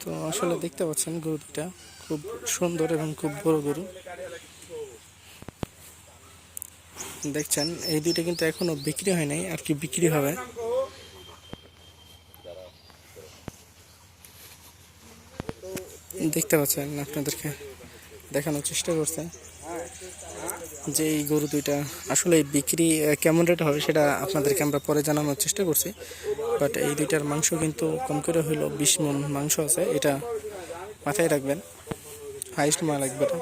তো আসলে দেখতে পাচ্ছেন গরুটা খুব সুন্দর এবং খুব বড় গরু। দেখছেন, এই দুইটা কিন্তু এখনও বিক্রি হয় নাই, আর কি বিক্রি হবে। দেখতে পাচ্ছেন, আপনাদেরকে দেখানোর চেষ্টা করছে যে এই গরু দুইটা আসলে বিক্রি কেমন রেট হবে সেটা আপনাদেরকে আমরা পরে জানানোর চেষ্টা করছি। বাট এই দুইটার মাংস কিন্তু কম করে হইল বিশ মন মাংস আছে, এটা মাথায় রাখবেন। হাইস্ট মাল এটা।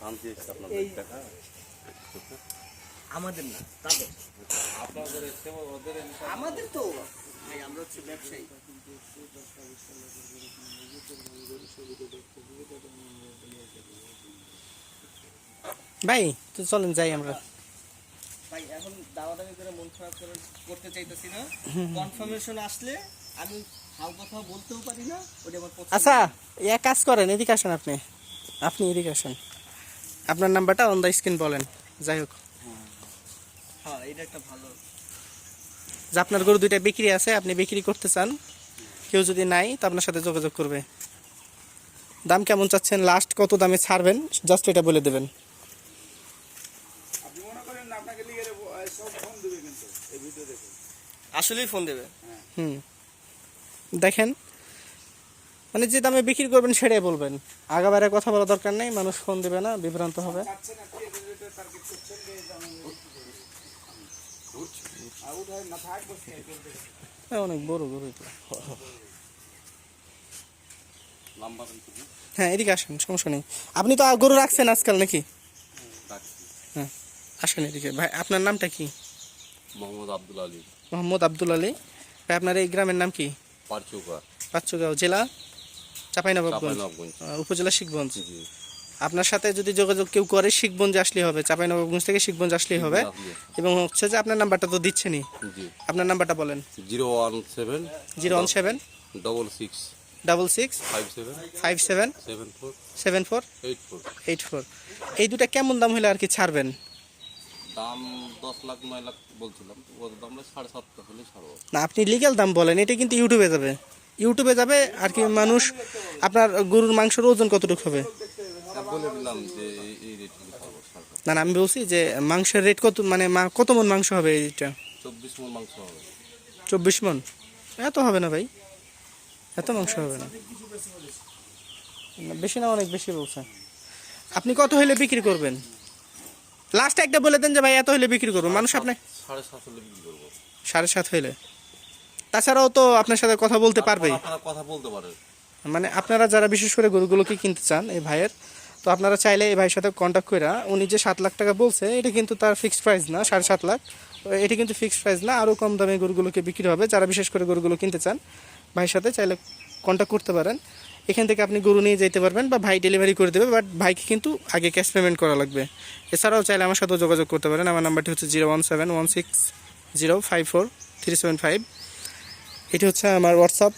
শান্তি এসছে আপনাদের? দেখা আমাদের না তাদের। আমাদের তো ভাই আমরা হচ্ছে ব্যবসায়ী। ভাই তো চলেন যাই আমরা। ভাই এখন দাওয়া দাওয়াদামি করে মন খারাপ করে করতে চাইতেছি না। কনফার্মেশন আসলে আমি হাল কথা বলতেও পারি না ওটা আমার আচ্ছা এক কাজ করেন এদিকে আসেন আপনি। আপনি এদিকে আসেন। আপনার নাম্বারটা অন দ্য স্ক্রিন বলেন। যাই হোক। হ্যাঁ এটা একটা ভালো। যে আপনার গরু দুইটা বিক্রি আছে আপনি বিক্রি করতে চান কেউ যদি নাই তো আপনার সাথে যোগাযোগ করবে। দাম কেমন চাচ্ছেন? লাস্ট কত দামে ছাড়বেন? জাস্ট এটা বলে দেবেন। আসলেই ফোন দেবে। হুম। দেখেন মানে যে দামে বিক্রি করবেন সেটাই বলবেন। আগাবারে কথা বলা দরকার নেই মানুষ ফোন দেবে না বিভ্রান্ত হবে। অনেক বড় গরু হ্যাঁ এদিকে আসেন সমস্যা নেই। আপনি তো গরু রাখছেন আজকাল নাকি? হ্যাঁ আসেন এদিকে। ভাই আপনার নামটা কি? মোহাম্মদ আব্দুল আলী। মোহাম্মদ আব্দুল আলী। ভাই আপনার এই গ্রামের নাম কি? পারচৌকা। পাঁচগাঁও জেলা? চাঁপাইনবাবগঞ্জ। উপজেলা শিখগঞ্জ। আপনার সাথে যদি যোগাযোগ কেউ করে শিখগঞ্জ আসলেই হবে চাঁপাইনবাবগঞ্জ থেকে শিখগঞ্জ আসলেই হবে। এবং হচ্ছে যে আপনার নাম্বারটা তো দিচ্ছেনই। আপনার নাম্বারটা বলেন। Zero one seven zero one seven. Double six. Double six. Five seven. Seven. Four. Eight four. এই দুটা কেমন দাম হলে আর কি ছাড়বেন? দাম দশ লাখ নয় লাখ বলছিলাম। ওর দাম সাড়ে সাতটা হলে ছাড়বো। না আপনি লিগ্যাল দাম বলেন এটা কিন্তু ইউটিউবে যাবে। ইউটিউবে যাবে আর কি মানুষ আপনার গরুর মাংসের ওজন কতটুকু হবে? না না আমি বলছি যে মাংসের রেট কত মানে কত মন মাংস হবে এইটা চব্বিশ মন মাংস হবে। চব্বিশ মন? এত হবে না ভাই। এত মাংস হবে না। বেশি না অনেক বেশি বলছে। আপনি কত হলে বিক্রি করবেন? লাস্ট একটা বলে দেন যে ভাই এত হলে বিক্রি করব। মানুষ আপনি সাড়ে সাত হলে বিক্রি করব। সাড়ে সাত হইলে? তাছাড়াও তো আপনার সাথে কথা বলতে পারবেই। আপনারা কথা বলতে মানে আপনারা যারা বিশেষ করে গরুগুলোকে কিনতে চান এই ভাইয়ের তো আপনারা চাইলে এই ভাইয়ের সাথে কন্ট্যাক্ট করে উনি যে সাত লাখ টাকা বলছে এটা কিন্তু তার ফিক্সড প্রাইস না সাড়ে সাত লাখ। এটা কিন্তু ফিক্সড প্রাইস না আরও কম দামে গরুগুলোকে বিক্রি হবে। যারা বিশেষ করে গরুগুলো কিনতে চান ভাইয়ের সাথে চাইলে কন্ট্যাক্ট করতে পারেন। এখান থেকে আপনি গরু নিয়ে যেতে পারবেন বা ভাই ডেলিভারি করে দেবে বাট ভাইকে কিন্তু আগে ক্যাশ পেমেন্ট করা লাগবে। এছাড়াও চাইলে আমার সাথেও যোগাযোগ করতে পারেন। আমার নাম্বারটি হচ্ছে zero one seven one six zero five four three seven five এটি হচ্ছে আমার হোয়াটসঅ্যাপ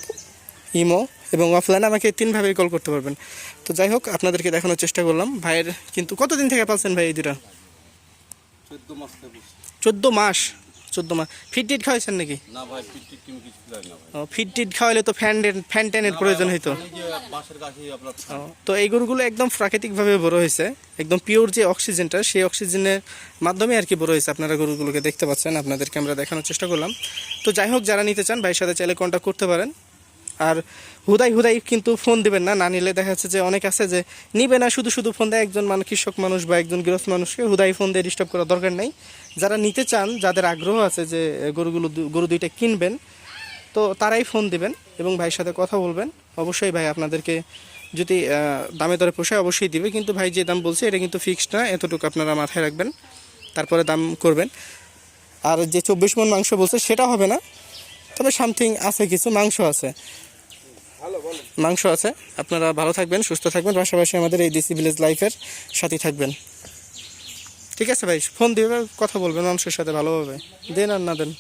ইমো এবং অফলাইন আমাকে তিনভাবেই কল করতে পারবেন। তো যাই হোক আপনাদেরকে দেখানোর চেষ্টা করলাম। ভাইয়ের কিন্তু কতদিন থেকে পালছেন ভাই এই দুটা চোদ্দ মাস। চোদ্দ মাস? চোদ্দ মাস। ফিটটিট খাওয়াইছেন নাকি? না ভাই পিটি টিম কিছু জানি না ভাই। ও ফিট টিট খাওয়াইলে তো ফ্যান ফ্যান ট্যানের প্রয়োজন হইতো। তো এই গরুগুলো একদম প্রাকৃতিকভাবে বড় হয়েছে। একদম পিওর যে অক্সিজেনটা সেই অক্সিজেনের মাধ্যমে আর কি বড় হয়েছে আপনারা গরুগুলোকে দেখতে পাচ্ছেন। আপনাদেরকে আমরা দেখানোর চেষ্টা করলাম। তো যাই হোক যারা নিতে চান ভাইয়ের সাথে চাইলে কন্ট্যাক্ট করতে পারেন। আর হুদাই হুদাই কিন্তু ফোন দিবেন না না নিলে দেখা যাচ্ছে যে অনেক আছে যে নিবে না, শুধু শুধু ফোন দেয় একজন মানুষ কৃষক মানুষ বা একজন গৃহস্থ মানুষকে। হুদাই ফোন দিয়ে ডিস্টার্ব করার দরকার নেই। যারা নিতে চান, যাদের আগ্রহ আছে যে গরুগুলো গরু দুইটা কিনবেন, তো তারাই ফোন দিবেন এবং ভাইয়ের সাথে কথা বলবেন। অবশ্যই ভাই আপনাদেরকে যদি দামে দরে পোষায় অবশ্যই দিবে। কিন্তু ভাই যে দাম বলছে, এটা কিন্তু ফিক্সড না, এতটুকু আপনারা মাথায় রাখবেন। তারপরে দাম করবেন। আর যে চব্বিশ মন মাংস বলছে, সেটা হবে না। তবে সামথিং আছে, কিছু মাংস আছে। মাংস আছে। আপনারা ভালো থাকবেন, সুস্থ থাকবেন। পাশাপাশি আমাদের এই ডিসি ভিলেজ লাইফের সাথে থাকবেন। ঠিক আছে ভাই, ফোন দিয়ে কথা বলবেন মানুষের সাথে ভালোভাবে। দেন আর না দেন।